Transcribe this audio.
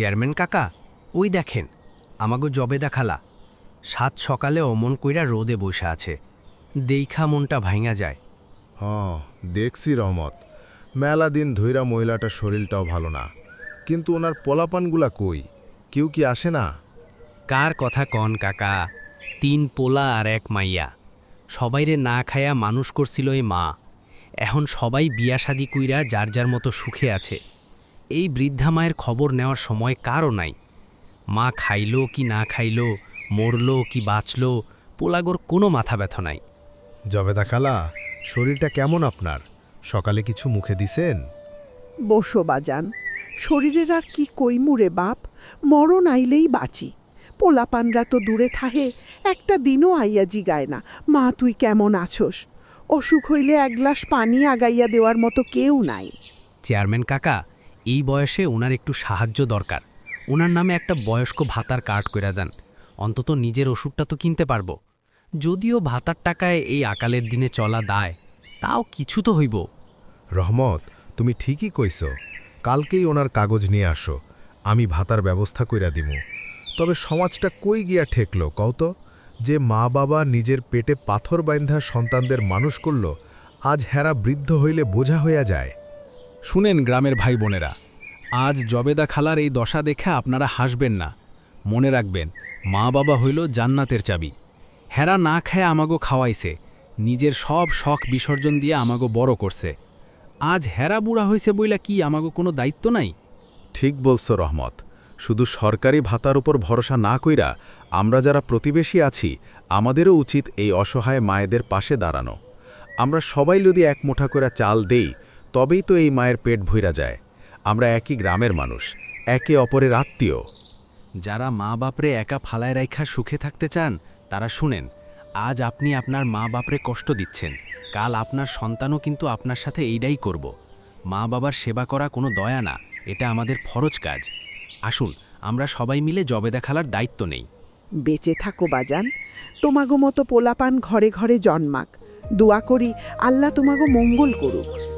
Chairman কাকা ওই দেখেন আমাগো জবেদা দেখালা সাত সকালে অমন কইরা রোদে বসে আছে দেইখা মনটা ভাঙা যায়। হ দেখছি রহমত। মেলা দিন ধইরা মহিলাটার শরীরটাও ভালো না। কিন্তু ওনার পোলাপানগুলা কই? কেউ কি আসে না? কার কথা কন কাকা তিন পোলা আর এক মাইয়া। সবাইরে না খায়া মানুষ করছিল এই মা। এখন সবাই বিয়া শাদি কইরা যার যার মতো সুখে আছে। এই বৃদ্ধা মায়ের খবর নেওয়ার সময় কারও নাই। মা খাইল কি না খাইল মরল কি বাঁচল পোলাগোর কোনো মাথা ব্যথা নাই। জবেদা খালা শরীরটা কেমন আপনার? সকালে কিছু মুখে দিছেন? বসো বাজান শরীরের আর কি কইমুরে বাপ মরণ আইলেই বাঁচি। পোলাপানরা তো দূরে থাহে একটা দিনও আইয়া জিগায় না। মা তুই কেমন আছোস? অসুখ হইলে এক গ্লাস পানি আগাইয়া দেওয়ার মতো কেউ নাই। চেয়ারম্যান কাকা এই বয়সে ওনার একটু সাহায্য দরকার। ওনার নামে একটা বয়স্ক ভাতার কার্ড কইরা যান। অন্তত নিজের ওষুধটা তো কিনতে পারব। যদিও ভাতার টাকায় এই আকালের দিনে চলা দায়, তাও কিছু তো হইব। রহমত, তুমি ঠিকই কইছ। কালকেই ওনার কাগজ নিয়ে আসো। আমি ভাতার ব্যবস্থা কইরা দিমু। তবে সমাজটা কই গিয়া ঠেকলো, কও তো? যে মা বাবা নিজের পেটে পাথর বাইন্ধা সন্তানদের মানুষ করল, আজ হেরা বৃদ্ধ হইলে বোঝা হইয়া যায়। শুনেন গ্রামের ভাই বোনেরা, আজ জবেদা খালার এই দশা দেখে আপনারা হাসবেন না। মনে রাখবেন, মা বাবা হইল জান্নাতের চাবি। হেরা না খায় আমাগো খাওয়াইছে, নিজের সব শখ বিসর্জন দিয়ে আমাগো বড় করছে। আজ হেরা বুড়া হয়েছে বইলা কি আমাগো কোনো দায়িত্ব নাই? ঠিক বলছো রহমত, শুধু সরকারি ভাতার উপর ভরসা না কইরা আমরা যারা প্রতিবেশী আছি, আমাদেরও উচিত এই অসহায় মায়েদের পাশে দাঁড়ানো। আমরা সবাই যদি এক মুঠা করে চাল দেই তবেই তো এই মায়ের পেট ভইরা যায়। আমরা একই গ্রামের মানুষ একে অপরের আত্মীয়। যারা মা বাপরে একা ফালায় রাইখা সুখে থাকতে চান তারা শুনেন আজ আপনি আপনার মা বাপরে কষ্ট দিচ্ছেন কাল আপনার সন্তানও কিন্তু আপনার সাথে এইটাই করব। মা বাবার সেবা করা কোনো দয়া না এটা আমাদের ফরজ কাজ। আসুন আমরা সবাই মিলে জবেদা খালার দায়িত্ব নেই। বেঁচে থাকো বাজান তোমাগো মতো পোলাপান ঘরে ঘরে জন্মাক। দোয়া করি আল্লাহ তোমাগো মঙ্গল করুক।